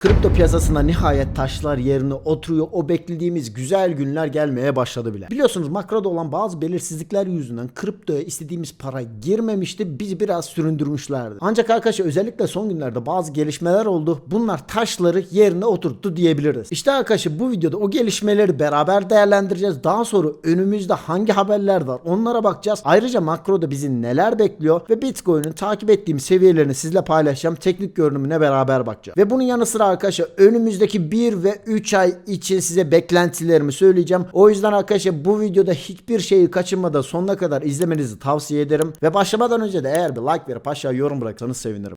Kripto piyasasında nihayet taşlar yerine oturuyor. O beklediğimiz güzel günler gelmeye başladı bile. Biliyorsunuz makroda olan bazı belirsizlikler yüzünden kriptoya istediğimiz para girmemişti. Bizi biraz süründürmüşlerdi. Ancak arkadaşlar özellikle son günlerde bazı gelişmeler oldu. Bunlar taşları yerine oturttu diyebiliriz. İşte arkadaşlar bu videoda o gelişmeleri beraber değerlendireceğiz. Daha sonra önümüzde hangi haberler var onlara bakacağız. Ayrıca makroda bizi neler bekliyor ve Bitcoin'in takip ettiğim seviyelerini sizle paylaşacağım. Teknik görünümüne beraber bakacağız. Ve bunun yanı sıra arkadaşlar önümüzdeki 1 ve 3 ay için size beklentilerimi söyleyeceğim. O yüzden arkadaşlar bu videoda hiçbir şeyi kaçırmadan sonuna kadar izlemenizi tavsiye ederim. Ve başlamadan önce de eğer bir like verip aşağı yorum bıraksanız sevinirim.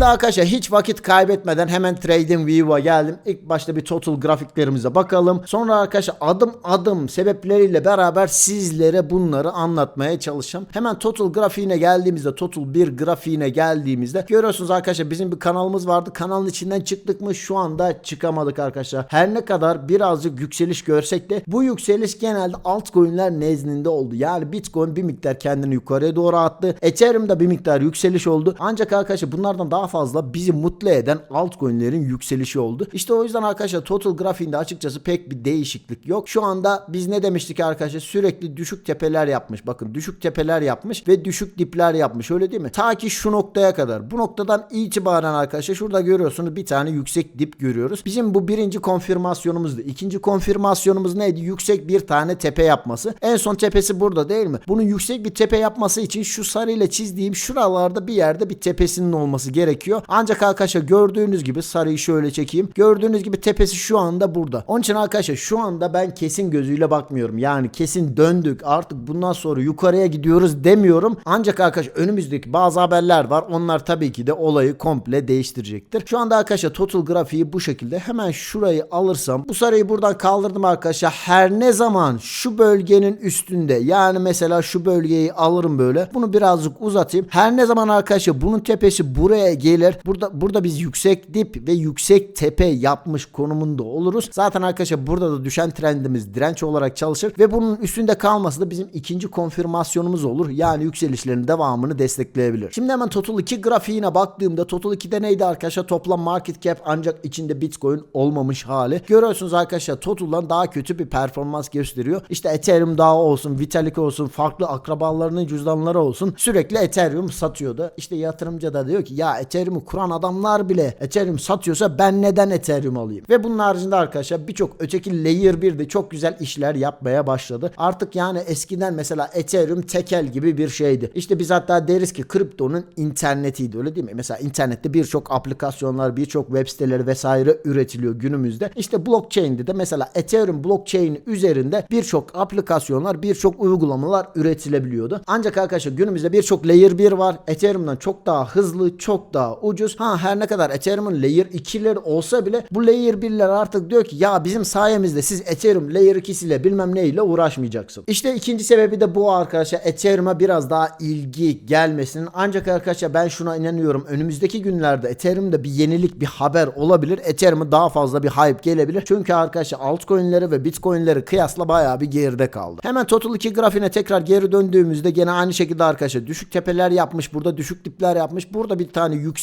Şimdi arkadaşlar hiç vakit kaybetmeden hemen TradingView'a geldim. İlk başta bir total grafiklerimize bakalım. Sonra arkadaşlar adım adım sebepleriyle beraber sizlere bunları anlatmaya çalışacağım. Hemen total grafiğine geldiğimizde total bir grafiğine geldiğimizde görüyorsunuz arkadaşlar bizim bir kanalımız vardı. Kanalın içinden çıktık mı şu anda çıkamadık arkadaşlar. Her ne kadar birazcık yükseliş görsek de bu yükseliş genelde altcoin'ler nezdinde oldu. Yani Bitcoin bir miktar kendini yukarıya doğru attı. Ethereum'da bir miktar yükseliş oldu. Ancak arkadaşlar bunlardan daha fazla bizi mutlu eden altcoin'lerin yükselişi oldu. İşte o yüzden arkadaşlar total grafiğinde açıkçası pek bir değişiklik yok. Şu anda biz ne demiştik arkadaşlar? Sürekli düşük tepeler yapmış. Bakın düşük tepeler yapmış ve düşük dipler yapmış. Öyle değil mi? Ta ki şu noktaya kadar. Bu noktadan itibaren arkadaşlar şurada görüyorsunuz bir tane yüksek dip görüyoruz. Bizim bu birinci konfirmasyonumuzdu. İkinci konfirmasyonumuz neydi? Yüksek bir tane tepe yapması. En son tepesi burada değil mi? Bunun yüksek bir tepe yapması için şu sarıyla çizdiğim şuralarda bir yerde bir tepesinin olması gerekiyor. Ancak arkadaşlar gördüğünüz gibi sarıyı şöyle çekeyim. Gördüğünüz gibi tepesi şu anda burada. Onun için arkadaşlar şu anda ben kesin gözüyle bakmıyorum. Yani kesin döndük artık bundan sonra yukarıya gidiyoruz demiyorum. Ancak arkadaşlar önümüzdeki bazı haberler var. Onlar tabii ki de olayı komple değiştirecektir. Şu anda arkadaşlar total grafiği bu şekilde. Hemen şurayı alırsam bu sarıyı buradan kaldırdım arkadaşlar. Her ne zaman şu bölgenin üstünde yani mesela şu bölgeyi alırım böyle. Bunu birazcık uzatayım. Her ne zaman arkadaşlar bunun tepesi buraya gelir. Burada burada biz yüksek dip ve yüksek tepe yapmış konumunda oluruz. Zaten arkadaşlar burada da düşen trendimiz direnç olarak çalışır ve bunun üstünde kalması da bizim ikinci konfirmasyonumuz olur. Yani yükselişlerin devamını destekleyebilir. Şimdi hemen Total 2 grafiğine baktığımda Total 2'de neydi arkadaşlar? Toplam market cap ancak içinde Bitcoin olmamış hali. Görüyorsunuz arkadaşlar Total'dan daha kötü bir performans gösteriyor. İşte Ethereum daha olsun, Vitalik olsun, farklı akrabalarının cüzdanları olsun. Sürekli Ethereum satıyordu. İşte yatırımcı da diyor ki ya Ethereum'u kuran adamlar bile Ethereum satıyorsa ben neden Ethereum alayım? Ve bunun haricinde arkadaşlar birçok öteki layer 1'de çok güzel işler yapmaya başladı. Artık yani eskiden mesela Ethereum tekel gibi bir şeydi. İşte biz hatta deriz ki kriptonun internetiydi öyle değil mi? Mesela internette birçok aplikasyonlar, birçok web siteleri vesaire üretiliyor günümüzde. İşte blockchain'de de mesela Ethereum blockchain üzerinde birçok aplikasyonlar, birçok uygulamalar üretilebiliyordu. Ancak arkadaşlar günümüzde birçok layer 1 var. Ethereum'dan çok daha hızlı, çok daha ucuz. Ha her ne kadar Ethereum'un layer 2'leri olsa bile bu layer 1'ler artık diyor ki ya bizim sayemizde siz Ethereum layer 2'siyle bilmem neyle uğraşmayacaksın. İşte ikinci sebebi de bu arkadaşlar. Ethereum'a biraz daha ilgi gelmesinin. Ancak arkadaşlar ben şuna inanıyorum. Önümüzdeki günlerde Ethereum'da bir yenilik, bir haber olabilir. Ethereum'a daha fazla bir hype gelebilir. Çünkü arkadaşlar altcoin'leri ve bitcoin'leri kıyasla bayağı bir geride kaldı. Hemen Total 2 grafiğine tekrar geri döndüğümüzde gene aynı şekilde arkadaşlar düşük tepeler yapmış. Burada düşük dipler yapmış. Burada bir tane yüksek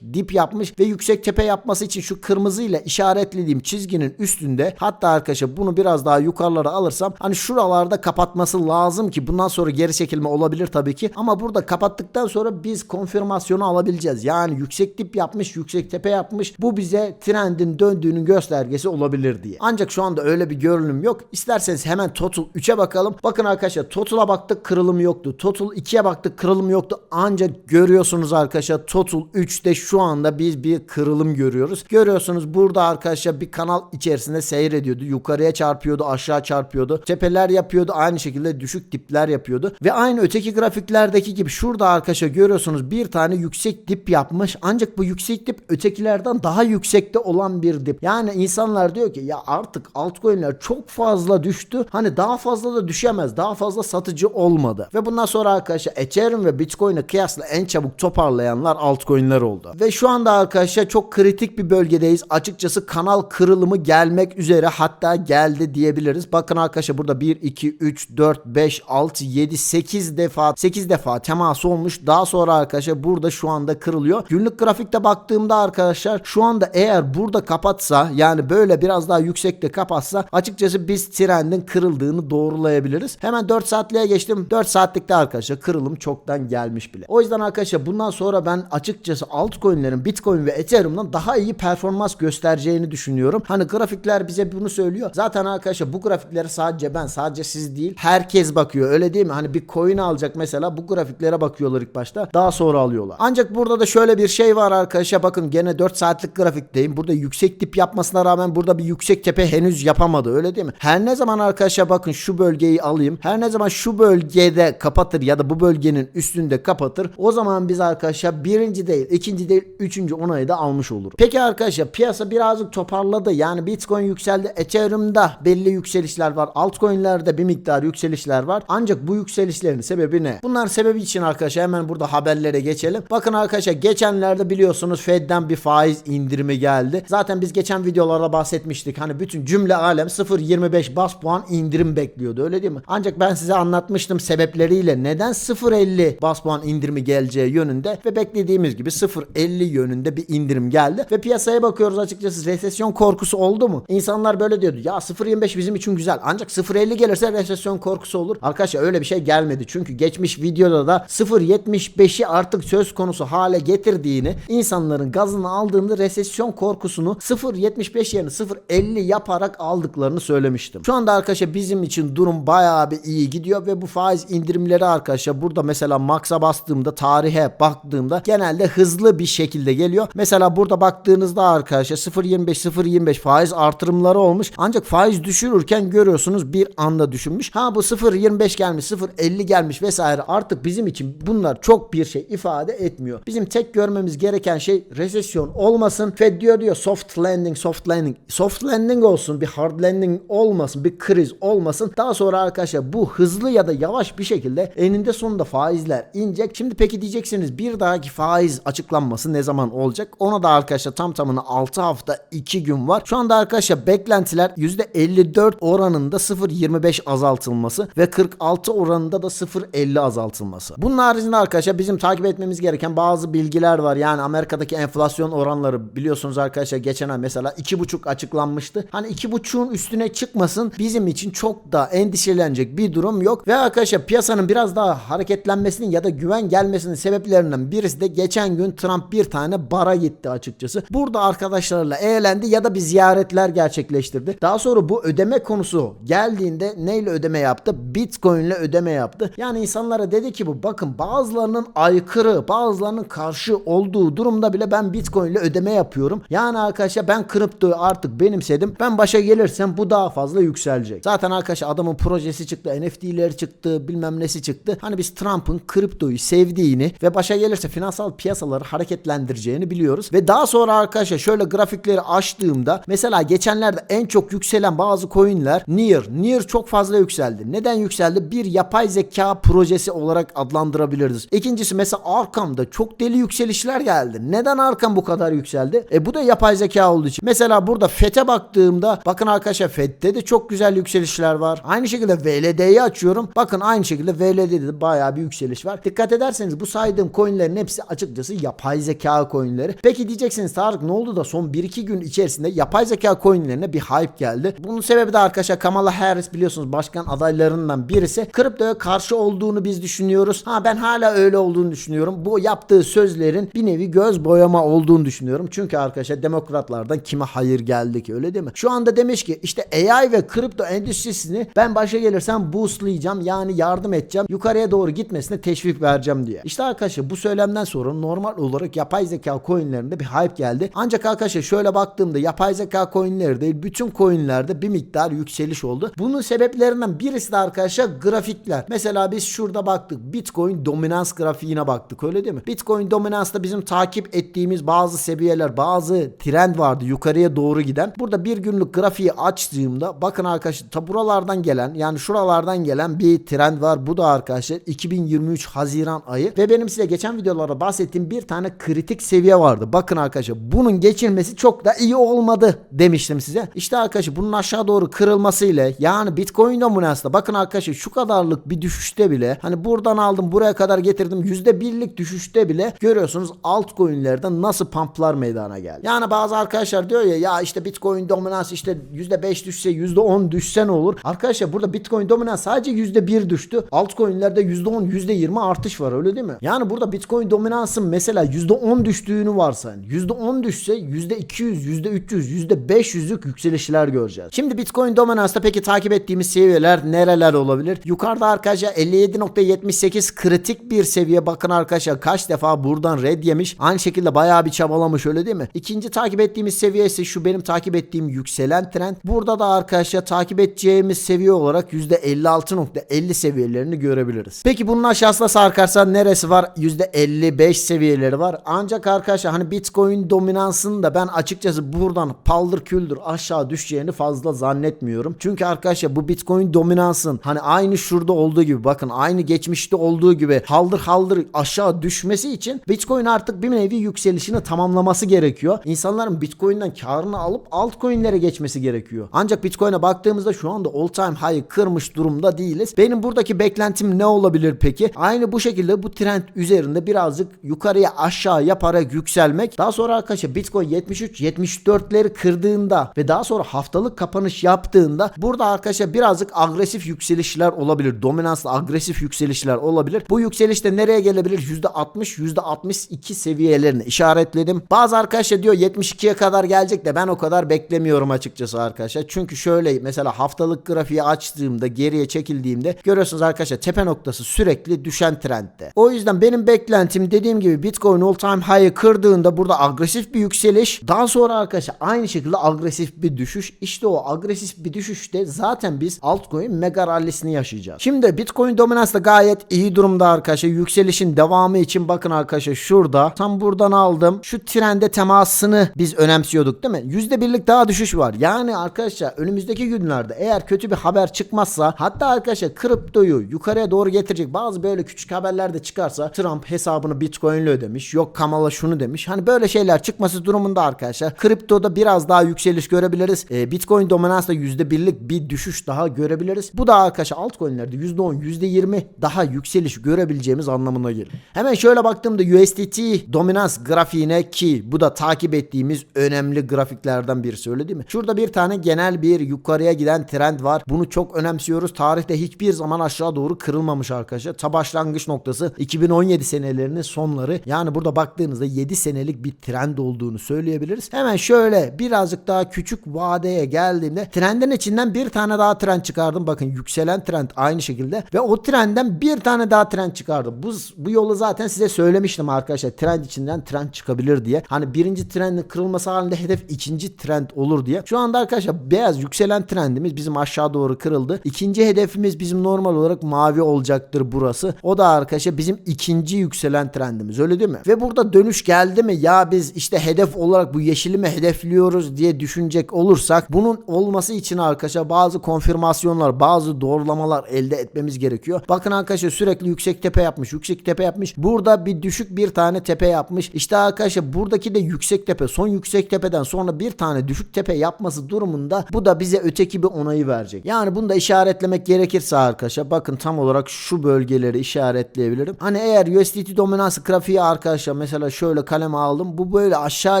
dip yapmış ve yüksek tepe yapması için şu kırmızıyla işaretlediğim çizginin üstünde hatta arkadaşlar bunu biraz daha yukarılara alırsam hani şuralarda kapatması lazım ki bundan sonra geri çekilme olabilir tabii ki ama burada kapattıktan sonra biz konfirmasyonu alabileceğiz. Yani yüksek dip yapmış, yüksek tepe yapmış. Bu bize trendin döndüğünün göstergesi olabilir diye. Ancak şu anda öyle bir görünüm yok. İsterseniz hemen Total 3'e bakalım. Bakın arkadaşlar Total'a baktık kırılım yoktu. Total 2'ye baktık kırılım yoktu. Ancak görüyorsunuz arkadaşlar Total 3'te şu anda biz bir kırılım görüyoruz. Görüyorsunuz burada arkadaşlar bir kanal içerisinde seyrediyordu. Yukarıya çarpıyordu, aşağı çarpıyordu. Tepeler yapıyordu. Aynı şekilde düşük dipler yapıyordu. Ve aynı öteki grafiklerdeki gibi şurada arkadaşlar görüyorsunuz bir tane yüksek dip yapmış. Ancak bu yüksek dip ötekilerden daha yüksekte olan bir dip. Yani insanlar diyor ki ya artık altcoin'ler çok fazla düştü. Hani daha fazla da düşemez. Daha fazla satıcı olmadı. Ve bundan sonra arkadaşlar Ethereum ve Bitcoin'e kıyasla en çabuk toparlayanlar altcoin'ler altcoin'ler oldu. Ve şu anda arkadaşlar çok kritik bir bölgedeyiz. Açıkçası kanal kırılımı gelmek üzere hatta geldi diyebiliriz. Bakın arkadaşlar burada 1, 2, 3, 4, 5, 6, 7, 8 defa 8 defa temas olmuş. Daha sonra arkadaşlar burada şu anda kırılıyor. Günlük grafikte baktığımda arkadaşlar şu anda eğer burada kapatsa yani böyle biraz daha yüksekte kapatsa açıkçası biz trendin kırıldığını doğrulayabiliriz. Hemen 4 saatliğe geçtim. 4 saatlikte arkadaşlar kırılım çoktan gelmiş bile. O yüzden arkadaşlar bundan sonra ben açıkçası altcoin'lerin Bitcoin ve Ethereum'dan daha iyi performans göstereceğini düşünüyorum. Hani grafikler bize bunu söylüyor. Zaten arkadaşlar bu grafikleri sadece ben sadece siz değil herkes bakıyor öyle değil mi? Hani bir coin alacak mesela bu grafiklere bakıyorlar ilk başta daha sonra alıyorlar. Ancak burada da şöyle bir şey var arkadaşlar bakın gene 4 saatlik grafikteyim. Burada yüksek dip yapmasına rağmen burada bir yüksek tepe henüz yapamadı öyle değil mi? Her ne zaman arkadaşlar bakın şu bölgeyi alayım. Her ne zaman şu bölgede kapatır ya da bu bölgenin üstünde kapatır. O zaman biz arkadaşlar birinci değil, ikinci değil, üçüncü onayı da almış oluruz. Peki arkadaşlar piyasa birazcık toparladı. Yani Bitcoin yükseldi. Ethereum'da belli yükselişler var. Altcoin'lerde bir miktar yükselişler var. Ancak bu yükselişlerin sebebi ne? Bunların sebebi için arkadaşlar hemen burada haberlere geçelim. Bakın arkadaşlar geçenlerde biliyorsunuz Fed'den bir faiz indirimi geldi. Zaten biz geçen videolarda bahsetmiştik. Hani bütün cümle alem 0.25 bas puan indirim bekliyordu öyle değil mi? Ancak ben size anlatmıştım sebepleriyle neden 0.50 bas puan indirimi geleceği yönünde ve beklediğimiz gibi 0.50 yönünde bir indirim geldi ve piyasaya bakıyoruz açıkçası resesyon korkusu oldu mu? İnsanlar böyle diyordu ya 0.25 bizim için güzel ancak 0.50 gelirse resesyon korkusu olur. Arkadaşlar öyle bir şey gelmedi çünkü geçmiş videoda da 0.75'i artık söz konusu hale getirdiğini insanların gazını aldığında resesyon korkusunu 0.75 yerine 0.50 yaparak aldıklarını söylemiştim. Şu anda arkadaşlar bizim için durum bayağı bir iyi gidiyor ve bu faiz indirimleri arkadaşlar burada mesela Max'a bastığımda tarihe baktığımda genelde hızlı bir şekilde geliyor. Mesela burada baktığınızda arkadaşlar 0.25 0.25 faiz artırımları olmuş. Ancak faiz düşürürken görüyorsunuz bir anda düşünmüş. Ha bu 0.25 gelmiş 0.50 gelmiş vesaire artık bizim için bunlar çok bir şey ifade etmiyor. Bizim tek görmemiz gereken şey resesyon olmasın. Fed diyor diyor soft landing soft landing. Soft landing olsun bir hard landing olmasın bir kriz olmasın. Daha sonra arkadaşlar bu hızlı ya da yavaş bir şekilde eninde sonunda faizler inecek. Şimdi peki diyeceksiniz bir dahaki faiz açıklanması ne zaman olacak? Ona da arkadaşlar tam tamına 6 hafta 2 gün var. Şu anda arkadaşlar beklentiler %54 oranında 0.25 azaltılması ve 46 oranında da 0.50 azaltılması. Bunun haricinde arkadaşlar bizim takip etmemiz gereken bazı bilgiler var. Yani Amerika'daki enflasyon oranları biliyorsunuz arkadaşlar geçen ay mesela 2.5 açıklanmıştı. Hani 2.5'un üstüne çıkmasın bizim için çok da endişelenecek bir durum yok. Ve arkadaşlar piyasanın biraz daha hareketlenmesinin ya da güven gelmesinin sebeplerinden birisi de geçen gün Trump bir tane bara gitti açıkçası. Burada arkadaşlarla eğlendi ya da bir ziyaretler gerçekleştirdi. Daha sonra bu ödeme konusu geldiğinde neyle ödeme yaptı? Bitcoin ile ödeme yaptı. Yani insanlara dedi ki bu bakın bazılarının aykırı bazılarının karşı olduğu durumda bile ben Bitcoin ile ödeme yapıyorum. Yani arkadaşlar ben kriptoyu artık benimsedim. Ben başa gelirsem bu daha fazla yükselecek. Zaten arkadaşlar adamın projesi çıktı, NFT'leri çıktı, bilmem nesi çıktı. Hani biz Trump'ın kriptoyu sevdiğini ve başa gelirse finansal piyasaları hareketlendireceğini biliyoruz. Ve daha sonra arkadaşlar şöyle grafikleri açtığımda mesela geçenlerde en çok yükselen bazı coinler Near. Near çok fazla yükseldi. Neden yükseldi? Bir yapay zeka projesi olarak adlandırabiliriz. İkincisi mesela Arkam'da çok deli yükselişler geldi. Neden Arkam bu kadar yükseldi? E bu da yapay zeka olduğu için. Mesela burada FET'e baktığımda bakın arkadaşlar FET'te de çok güzel yükselişler var. Aynı şekilde VLD'yi açıyorum. Bakın aynı şekilde VLD'de de bayağı bir yükseliş var. Dikkat ederseniz bu saydığım coinlerin hepsi açıkçası yapay zeka coinleri. Peki diyeceksiniz Tarık ne oldu da son 1-2 gün içerisinde yapay zeka coinlerine bir hype geldi. Bunun sebebi de arkadaşlar Kamala Harris biliyorsunuz başkan adaylarından birisi. Kriptoya karşı olduğunu biz düşünüyoruz. Ha ben hala öyle olduğunu düşünüyorum. Bu yaptığı sözlerin bir nevi göz boyama olduğunu düşünüyorum. Çünkü arkadaşlar demokratlardan kime hayır geldi ki öyle değil mi? Şu anda demiş ki işte AI ve kripto endüstrisini ben başa gelirsem boostlayacağım yani yardım edeceğim. Yukarıya doğru gitmesine teşvik vereceğim diye. İşte arkadaşlar bu söylemden sonra normal olarak yapay zeka coinlerinde bir hype geldi. Ancak arkadaşlar şöyle baktığımda yapay zeka coinleri değil bütün coinlerde bir miktar yükseliş oldu. Bunun sebeplerinden birisi de arkadaşlar grafikler. Mesela biz şurada baktık. Bitcoin dominans grafiğine baktık öyle değil mi? Bitcoin dominansta bizim takip ettiğimiz bazı seviyeler, bazı trend vardı yukarıya doğru giden. Burada bir günlük grafiği açtığımda bakın arkadaşlar ta buralardan gelen yani şuralardan gelen bir trend var. Bu da arkadaşlar 2023 Haziran ayı ve benim size geçen videolarda bahsettiğim bir bir tane kritik seviye vardı. Bakın arkadaşlar bunun geçilmesi çok da iyi olmadı demiştim size. İşte arkadaşlar bunun aşağı doğru kırılmasıyla yani Bitcoin dominansında bakın arkadaşlar şu kadarlık bir düşüşte bile hani buradan aldım buraya kadar getirdim %1'lik düşüşte bile görüyorsunuz altcoin'lerde nasıl pumplar meydana geldi. Yani bazı arkadaşlar diyor ya ya işte Bitcoin dominans işte %5 düşse %10 düşse ne olur? Arkadaşlar burada Bitcoin dominans sadece %1 düştü. Altcoin'lerde %10 %20 artış var öyle değil mi? Yani burada Bitcoin dominansın mesela %10 düştüğünü varsayın. %10 düşse %200, %300, %500'lük yükselişler göreceğiz. Şimdi Bitcoin dominansta peki takip ettiğimiz seviyeler nereler olabilir? Yukarıda arkadaşlar 57.78 kritik bir seviye. Bakın arkadaşlar kaç defa buradan red yemiş. Aynı şekilde bayağı bir çabalamış öyle değil mi? İkinci takip ettiğimiz seviye ise şu benim takip ettiğim yükselen trend. Burada da arkadaşlar takip edeceğimiz seviye olarak %56.50 seviyelerini görebiliriz. Peki bunun aşağısına sarkarsa neresi var? %55 seviyeleri var. Ancak arkadaşlar hani Bitcoin dominansını da ben açıkçası buradan paldır küldür aşağı düşeceğini fazla zannetmiyorum. Çünkü arkadaşlar bu Bitcoin dominansın hani aynı şurada olduğu gibi bakın aynı geçmişte olduğu gibi haldır haldır aşağı düşmesi için Bitcoin artık bir nevi yükselişini tamamlaması gerekiyor. İnsanların Bitcoin'den karını alıp altcoin'lere geçmesi gerekiyor. Ancak Bitcoin'e baktığımızda şu anda all time high'ı kırmış durumda değiliz. Benim buradaki beklentim ne olabilir peki? Aynı bu şekilde bu trend üzerinde birazcık yukarıya aşağı yaparak yükselmek. Daha sonra arkadaşlar Bitcoin 73 74'leri kırdığında ve daha sonra haftalık kapanış yaptığında burada arkadaşlar birazcık agresif yükselişler olabilir. Dominanslı agresif yükselişler olabilir. Bu yükseliş de nereye gelebilir? %60 %62 seviyelerini işaretledim. Bazı arkadaşlar diyor 72'ye kadar gelecek de ben o kadar beklemiyorum açıkçası arkadaşlar. Çünkü şöyle mesela haftalık grafiği açtığımda geriye çekildiğimde görüyorsunuz arkadaşlar tepe noktası sürekli düşen trendde. O yüzden benim beklentim dediğim gibi Bitcoin all time high'ı kırdığında burada agresif bir yükseliş. Daha sonra arkadaşlar aynı şekilde agresif bir düşüş. İşte o agresif bir düşüşte zaten biz altcoin mega rallisini yaşayacağız. Şimdi Bitcoin dominans da gayet iyi durumda arkadaşlar. Yükselişin devamı için bakın arkadaşlar şurada tam buradan aldım. Şu trende temasını biz önemsiyorduk değil mi? %1'lik daha düşüş var. Yani arkadaşlar önümüzdeki günlerde eğer kötü bir haber çıkmazsa hatta arkadaşlar kriptoyu yukarıya doğru getirecek bazı böyle küçük haberler de çıkarsa Trump hesabını Bitcoin ile ödemiş. Yok Kamala şunu demiş. Hani böyle şeyler çıkması durumunda arkadaşlar kriptoda biraz daha yükseliş görebiliriz. Ee, Bitcoin dominansla %1'lik bir düşüş daha görebiliriz. Bu da arkadaşlar altcoin'lerde %10 %20 daha yükseliş görebileceğimiz anlamına gelir. Hemen şöyle baktığımda USDT dominans grafiğine ki bu da takip ettiğimiz önemli grafiklerden birisi öyle değil mi? Şurada bir tane genel bir yukarıya giden trend var. Bunu çok önemsiyoruz. Tarihte hiçbir zaman aşağı doğru kırılmamış arkadaşlar. Ta başlangıç noktası 2017 senelerinin sonları. Yani burada baktığınızda 7 senelik bir trend olduğunu söyleyebiliriz. Hemen şöyle birazcık daha küçük vadeye geldiğimde trendin içinden bir tane daha trend çıkardım. Bakın yükselen trend aynı şekilde ve o trendden bir tane daha trend çıkardım. Bu, bu yolu zaten size söylemiştim arkadaşlar. Trend içinden trend çıkabilir diye. Hani birinci trendin kırılması halinde hedef ikinci trend olur diye. Şu anda arkadaşlar beyaz yükselen trendimiz bizim aşağı doğru kırıldı. İkinci hedefimiz bizim normal olarak mavi olacaktır burası. O da arkadaşlar bizim ikinci yükselen trendimiz öyle değil mi? Ve burada dönüş geldi mi ya biz işte hedef olarak bu yeşili mi hedefliyoruz diye düşünecek olursak bunun olması için arkadaşlar bazı konfirmasyonlar bazı doğrulamalar elde etmemiz gerekiyor. Bakın arkadaşlar sürekli yüksek tepe yapmış yüksek tepe yapmış. Burada bir düşük bir tane tepe yapmış. İşte arkadaşlar buradaki de yüksek tepe son yüksek tepeden sonra bir tane düşük tepe yapması durumunda bu da bize öteki bir onayı verecek. Yani bunu da işaretlemek gerekirse arkadaşlar bakın tam olarak şu bölgeleri işaretleyebilirim. Hani eğer USDT dominansı grafiği arkadaşlar mesela şöyle kaleme aldım. Bu böyle aşağı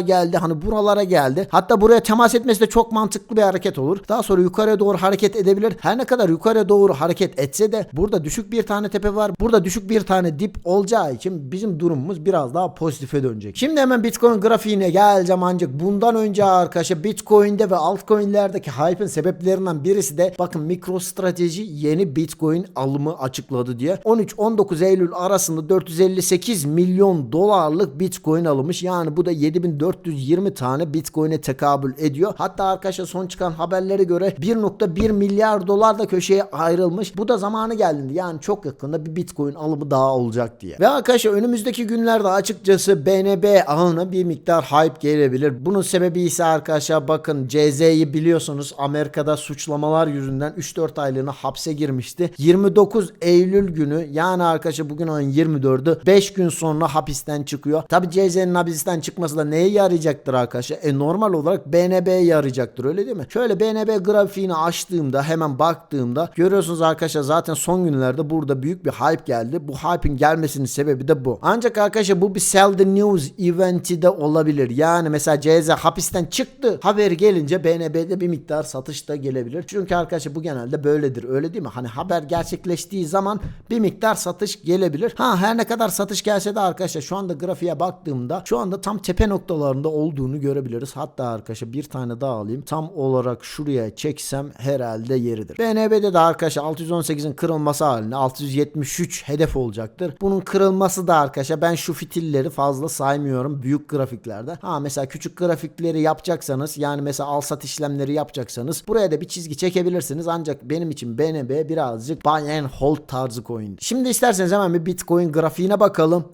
geldi. Hani buralara geldi. Hatta buraya temas etmesi de çok mantıklı bir hareket olur. Daha sonra yukarıya doğru hareket edebilir. Her ne kadar yukarıya doğru hareket etse de burada düşük bir tane tepe var. Burada düşük bir tane dip olacağı için bizim durumumuz biraz daha pozitife dönecek. Şimdi hemen Bitcoin grafiğine geleceğim ancak bundan önce arkadaşlar Bitcoin'de ve altcoin'lerdeki hype'ın sebeplerinden birisi de bakın MicroStrateji yeni Bitcoin alımı açıkladı diye. 13-19 Eylül arasında 458 milyon dolarlık Bitcoin alınmış. Yani bu da 7420 tane Bitcoin'e tekabül ediyor. Hatta arkadaşlar son çıkan haberlere göre 1.1 milyar dolar da köşeye ayrılmış. Bu da zamanı geldiğinde yani çok yakında bir Bitcoin alımı daha olacak diye. Ve arkadaşlar önümüzdeki günlerde açıkçası BNB ağına bir miktar hype gelebilir. Bunun sebebi ise arkadaşlar bakın CZ'yi biliyorsunuz Amerika'da suçlamalar yüzünden 3-4 aylığına hapse girmişti. 29 Eylül günü yani arkadaşlar bugün ayın 24'ü 5 gün sonra hapisten çıkıyor. Tabi CZ'nin hapisten çıkması da neye yarayacaktır arkadaşlar? E normal olarak BNB'ye yarayacaktır öyle değil mi? Şöyle BNB grafiğini açtığımda hemen baktığımda görüyorsunuz arkadaşlar zaten son günlerde burada büyük bir hype geldi. Bu hype'in gelmesinin sebebi de bu. Ancak arkadaşlar bu bir sell the news eventi de olabilir. Yani mesela CZ hapisten çıktı. Haber gelince BNB'de bir miktar satış da gelebilir. Çünkü arkadaşlar bu genelde böyledir. Öyle değil mi? Hani haber gerçekleştiği zaman bir miktar satış gelebilir. Ha her ne kadar satış gelse de arkadaşlar şu anda grafiğe baktığımda şu anda tam tepe noktalarında olduğunu görebiliriz. Hatta arkadaşlar bir tane daha alayım. Tam olarak şuraya çeksem herhalde yeridir. BNB'de de arkadaşlar 618'in kırılması halinde 673 hedef olacaktır. Bunun kırılması da arkadaşlar ben şu fitilleri fazla saymıyorum büyük grafiklerde. Ha mesela küçük grafikleri yapacaksanız yani mesela al sat işlemleri yapacaksanız buraya da bir çizgi çekebilirsiniz. Ancak benim için BNB birazcık buy and hold tarzı coin. Şimdi isterseniz hemen bir Bitcoin grafiğine bakalım.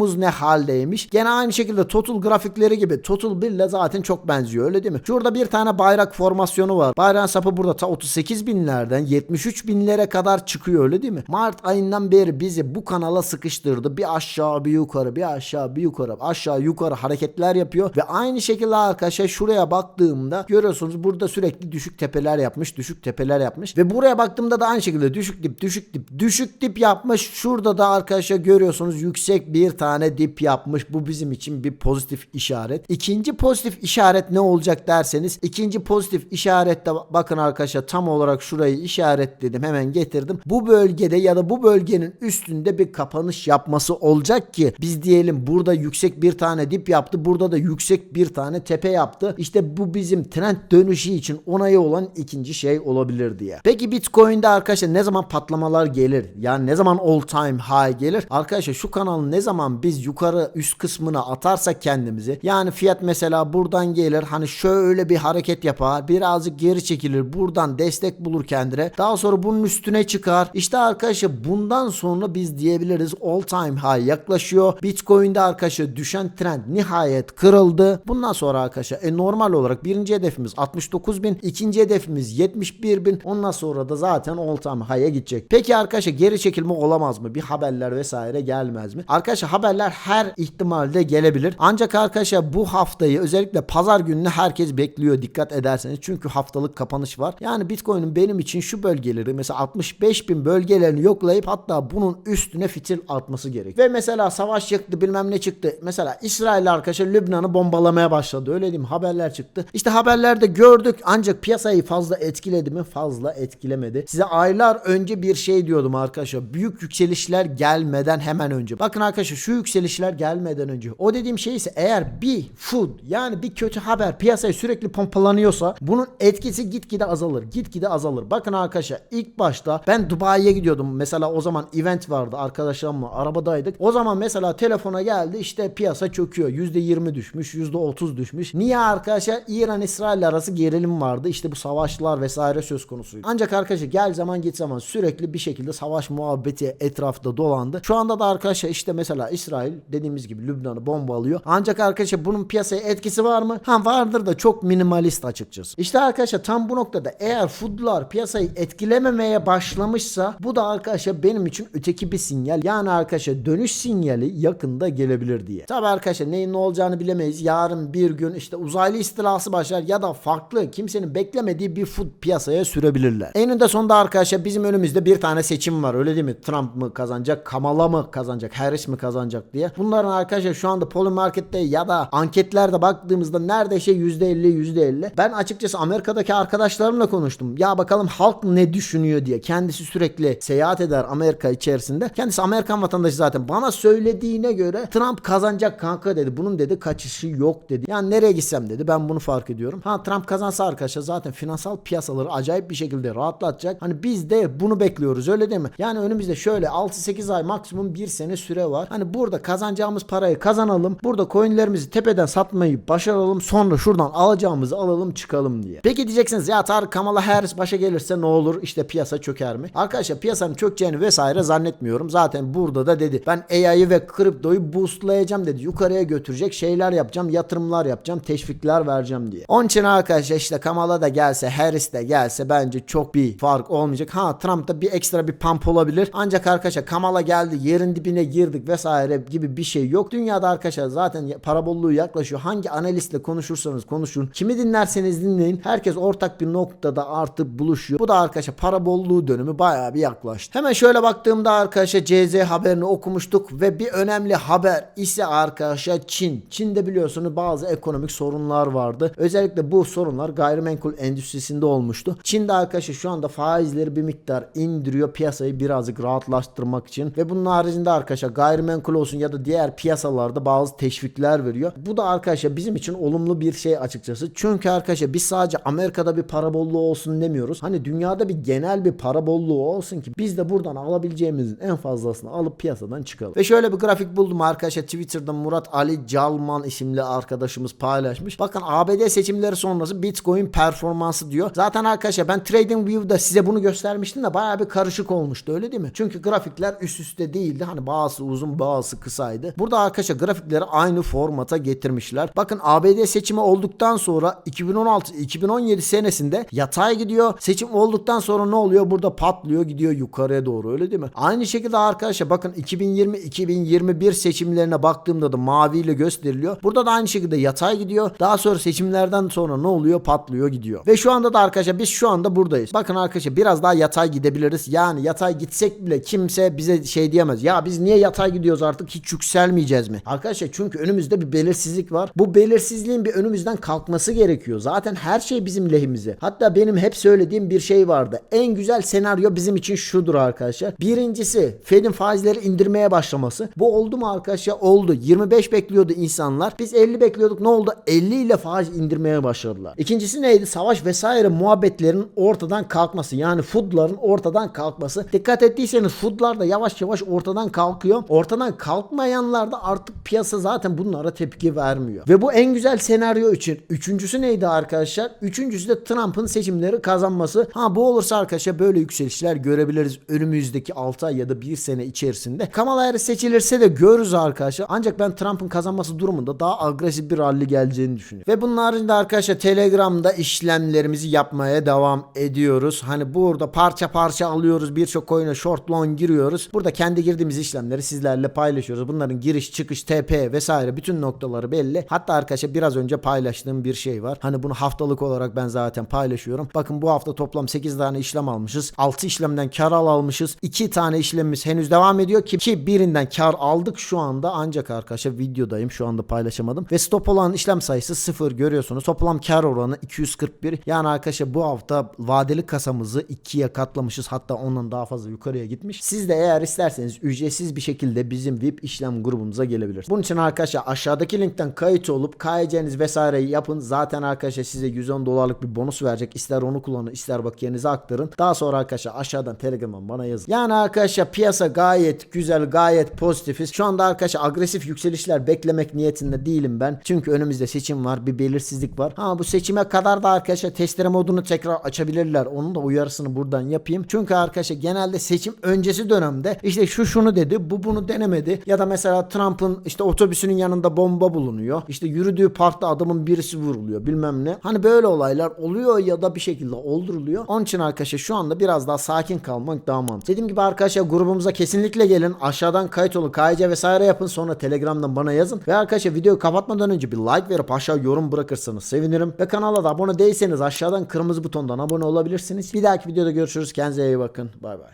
Durumumuz ne haldeymiş? Gene aynı şekilde total grafikleri gibi total 1 ile zaten çok benziyor öyle değil mi? Şurada bir tane bayrak formasyonu var. Bayrağın sapı burada ta 38 binlerden 73 binlere kadar çıkıyor öyle değil mi? Mart ayından beri bizi bu kanala sıkıştırdı. Bir aşağı bir yukarı bir aşağı bir yukarı aşağı yukarı hareketler yapıyor ve aynı şekilde arkadaşlar şuraya baktığımda görüyorsunuz burada sürekli düşük tepeler yapmış düşük tepeler yapmış ve buraya baktığımda da aynı şekilde düşük dip düşük dip düşük dip yapmış şurada da arkadaşlar görüyorsunuz yüksek bir tane dip yapmış bu bizim için bir pozitif işaret İkinci pozitif işaret ne olacak derseniz ikinci pozitif işarette bakın arkadaşlar tam olarak şurayı işaretledim hemen getirdim bu bölgede ya da bu bölgenin üstünde bir kapanış yapması olacak ki biz diyelim burada yüksek bir tane dip yaptı burada da yüksek bir tane tepe yaptı işte bu bizim trend dönüşü için onayı olan ikinci şey olabilir diye. Peki Bitcoin'de arkadaşlar ne zaman patlamalar gelir? Yani ne zaman all time high gelir? Arkadaşlar şu kanalın ne zaman biz yukarı üst kısmına atarsak kendimizi yani fiyat mesela buradan gelir hani şöyle bir hareket yapar birazcık geri çekilir buradan destek bulur kendine daha sonra bunun üstüne çıkar. İşte arkadaşlar bundan sonra biz diyebiliriz all time high yaklaşıyor. Bitcoin'de arkadaşlar düşen trend nihayet kırıldı. Bundan sonra arkadaşlar e, normal olarak birinci hedefimiz 69 bin ikinci hedefimiz 71 bin ondan sonra da zaten all time high'a gidecek. Peki arkadaşlar geri çekilme olamaz mı? Bir haberler vesaire gelmez mi? Arkadaşlar haberler her ihtimalde gelebilir. Ancak arkadaşlar bu haftayı özellikle pazar gününü herkes bekliyor dikkat ederseniz. Çünkü haftalık kapanış var. Yani Bitcoin'in benim için şu bölgeleri mesela 65 bin bölgelerini yoklayıp hatta bunun üstüne fitil atması gerek ve mesela savaş çıktı bilmem ne çıktı. Mesela İsrail arkadaşlar Lübnan'ı bombalamaya başladı. Öyle mi haberler çıktı. İşte haberlerde gördük. Ancak piyasayı fazla etkiledi mi? Fazla etkilemedi. Size aylar önce bir şey diyordum arkadaşlar. Büyük yükselişler gelmeden hemen önce. Bakın arkadaşlar şu yükselişler gelmeden önce. O dediğim şey ise eğer bir food yani bir kötü haber piyasaya sürekli pompalanıyorsa bunun etkisi gitgide azalır gitgide azalır. Bakın arkadaşlar ilk başta ben Dubai'ye gidiyordum. Mesela o zaman event vardı arkadaşlarımla arabadaydık. O zaman mesela telefona geldi işte piyasa çöküyor. %20 düşmüş %30 düşmüş. Niye arkadaşlar? İran İsrail arası gerilim vardı. İşte bu savaşlar vesaire söz konusuydu. Ancak arkadaşlar gel zaman git zaman sürekli bir şekilde savaş muhabbeti etrafta dolandı. Şu anda da arkadaşlar işte mesela İsrail dediğimiz gibi Lübnan'ı bombalıyor ancak arkadaşlar bunun piyasaya etkisi var mı? Ha vardır da çok minimalist açıkçası. İşte arkadaşlar tam bu noktada eğer foodlar piyasayı etkilememeye başlamışsa bu da arkadaşlar benim için öteki bir sinyal. Yani arkadaşlar dönüş sinyali yakında gelebilir diye. Tabi arkadaşlar neyin ne olacağını bilemeyiz. Yarın bir gün işte uzaylı istilası başlar ya da farklı kimsenin beklemediği bir food piyasaya sürebilirler. Eninde sonunda arkadaşlar bizim önümüzde bir tane seçim var öyle değil mi? Trump mı kazanacak, Kamala mı kazanacak, Harris mi kazanacak diye. Bunların arkadaşlar şu anda Poly Market'te ya da anketlerde baktığımızda neredeyse %50 %50. Ben açıkçası Amerika'daki arkadaşlarımla konuştum. Ya bakalım halk ne düşünüyor diye. Kendisi sürekli seyahat eder Amerika içerisinde. Kendisi Amerikan vatandaşı zaten. Bana söylediğine göre Trump kazanacak kanka dedi. Bunun dedi kaçışı yok dedi. Yani nereye gitsem dedi. Ben bunu fark ediyorum. Ha Trump kazansa arkadaşlar zaten finansal piyasaları acayip bir şekilde rahatlatacak. Hani biz de bunu bekliyoruz öyle değil mi? Yani önümüzde şöyle 6-8 ay maksimum 1 sene süre var. Hani burada kazanacağımız parayı kazanalım. Burada coinlerimizi tepeden satmayı başaralım. Sonra şuradan alacağımızı alalım çıkalım diye. Peki diyeceksiniz ya Tarık Kamala Harris başa gelirse ne olur? İşte piyasa çöker mi? Arkadaşlar piyasanın çökeceğini vesaire zannetmiyorum. Zaten burada da dedi. Ben AI'yı ve kriptoyu boostlayacağım dedi. Yukarıya götürecek şeyler yapacağım. Yatırımlar yapacağım. Teşvikler vereceğim diye. Onun için arkadaşlar işte Kamala da gelse Harris de gelse bence çok bir fark olmayacak. Ha Trump'ta bir ekstra bir pump olabilir. Ancak arkadaşlar Kamala geldi yerin dibine girdik vesaire vesaire gibi bir şey yok. Dünyada arkadaşlar zaten ya- para bolluğu yaklaşıyor. Hangi analistle konuşursanız konuşun. Kimi dinlerseniz dinleyin. Herkes ortak bir noktada artık buluşuyor. Bu da arkadaşlar para bolluğu dönemi bayağı bir yaklaştı. Hemen şöyle baktığımda arkadaşlar CZ haberini okumuştuk ve bir önemli haber ise arkadaşlar Çin. Çin'de biliyorsunuz bazı ekonomik sorunlar vardı. Özellikle bu sorunlar gayrimenkul endüstrisinde olmuştu. Çin'de arkadaşlar şu anda faizleri bir miktar indiriyor piyasayı birazcık rahatlaştırmak için ve bunun haricinde arkadaşlar gayrimenkul olsun ya da diğer piyasalarda bazı teşvikler veriyor. Bu da arkadaşlar bizim için olumlu bir şey açıkçası. Çünkü arkadaşlar biz sadece Amerika'da bir para bolluğu olsun demiyoruz. Hani dünyada bir genel bir para bolluğu olsun ki biz de buradan alabileceğimizin en fazlasını alıp piyasadan çıkalım. Ve şöyle bir grafik buldum arkadaşlar Twitter'da Murat Ali Calman isimli arkadaşımız paylaşmış. Bakın ABD seçimleri sonrası Bitcoin performansı diyor. Zaten arkadaşlar ben TradingView'da size bunu göstermiştim de bayağı bir karışık olmuştu öyle değil mi? Çünkü grafikler üst üste değildi. Hani bazısı uzun bazısı kısaydı. Burada arkadaşlar grafikleri aynı formata getirmişler. Bakın ABD seçimi olduktan sonra 2016-2017 senesinde yatay gidiyor. Seçim olduktan sonra ne oluyor? Burada patlıyor gidiyor yukarıya doğru öyle değil mi? Aynı şekilde arkadaşlar bakın 2020-2021 seçimlerine baktığımda da maviyle gösteriliyor. Burada da aynı şekilde yatay gidiyor. Daha sonra seçimlerden sonra ne oluyor? Patlıyor gidiyor. Ve şu anda da arkadaşlar biz şu anda buradayız. Bakın arkadaşlar biraz daha yatay gidebiliriz. Yani yatay gitsek bile kimse bize şey diyemez. Ya biz niye yatay gidiyoruz artık hiç yükselmeyeceğiz mi? Arkadaşlar çünkü önümüzde bir belirsizlik var. Bu belirsizliğin bir önümüzden kalkması gerekiyor. Zaten her şey bizim lehimize. Hatta benim hep söylediğim bir şey vardı. En güzel senaryo bizim için şudur arkadaşlar. Birincisi Fed'in faizleri indirmeye başlaması. Bu oldu mu arkadaşlar? Oldu. 25 bekliyordu insanlar. Biz 50 bekliyorduk. Ne oldu? 50 ile faiz indirmeye başladılar. İkincisi neydi? Savaş vesaire muhabbetlerin ortadan kalkması. Yani foodların ortadan kalkması. Dikkat ettiyseniz foodlar da yavaş yavaş ortadan kalkıyor. Ortadan kalkmayanlar da artık piyasa zaten bunlara tepki vermiyor. Ve bu en güzel senaryo için. Üçüncüsü neydi arkadaşlar? Üçüncüsü de Trump'ın seçimleri kazanması. Ha bu olursa arkadaşlar böyle yükselişler görebiliriz önümüzdeki 6 ay ya da 1 sene içerisinde. Kamala Harris seçilirse de görürüz arkadaşlar. Ancak ben Trump'ın kazanması durumunda daha agresif bir rally geleceğini düşünüyorum. Ve bunun haricinde arkadaşlar Telegram'da işlemlerimizi yapmaya devam ediyoruz. Hani burada parça parça alıyoruz. Birçok coin'e short long giriyoruz. Burada kendi girdiğimiz işlemleri sizlerle paylaşıyoruz. Bunların giriş, çıkış, TP vesaire bütün noktaları belli. Hatta arkadaşlar biraz önce paylaştığım bir şey var. Hani bunu haftalık olarak ben zaten paylaşıyorum. Bakın bu hafta toplam 8 tane işlem almışız. 6 işlemden kar al almışız. 2 tane işlemimiz henüz devam ediyor ki, ki birinden kar aldık şu anda. Ancak arkadaşlar videodayım. Şu anda paylaşamadım. Ve stop olan işlem sayısı 0 görüyorsunuz. Toplam kar oranı 241. Yani arkadaşlar bu hafta vadeli kasamızı 2'ye katlamışız. Hatta ondan daha fazla yukarıya gitmiş. Siz de eğer isterseniz ücretsiz bir şekilde bizim VIP işlem grubumuza gelebilirsiniz. Bunun için arkadaşlar aşağıdaki linkten kayıt olup KYC'niz vesaireyi yapın. Zaten arkadaşlar size 110 dolarlık bir bonus verecek. İster onu kullanın ister bakiyenize aktarın. Daha sonra arkadaşlar aşağıdan Telegram'dan bana yazın. Yani arkadaşlar piyasa gayet güzel gayet pozitifiz. Şu anda arkadaşlar agresif yükselişler beklemek niyetinde değilim ben. Çünkü önümüzde seçim var bir belirsizlik var. Ha bu seçime kadar da arkadaşlar testere modunu tekrar açabilirler. Onun da uyarısını buradan yapayım. Çünkü arkadaşlar genelde seçim öncesi dönemde işte şu şunu dedi bu bunu denemedi. Ya da mesela Trump'ın işte otobüsünün yanında bomba bulunuyor. İşte yürüdüğü parkta adamın birisi vuruluyor bilmem ne. Hani böyle olaylar oluyor ya da bir şekilde olduruluyor. Onun için arkadaşlar şu anda biraz daha sakin kalmak daha mantıklı. Dediğim gibi arkadaşlar grubumuza kesinlikle gelin. Aşağıdan kayıt olun. KYC vesaire yapın. Sonra Telegram'dan bana yazın. Ve arkadaşlar videoyu kapatmadan önce bir like verip aşağı yorum bırakırsanız sevinirim. Ve kanala da abone değilseniz aşağıdan kırmızı butondan abone olabilirsiniz. Bir dahaki videoda görüşürüz. Kendinize iyi bakın. Bay bay.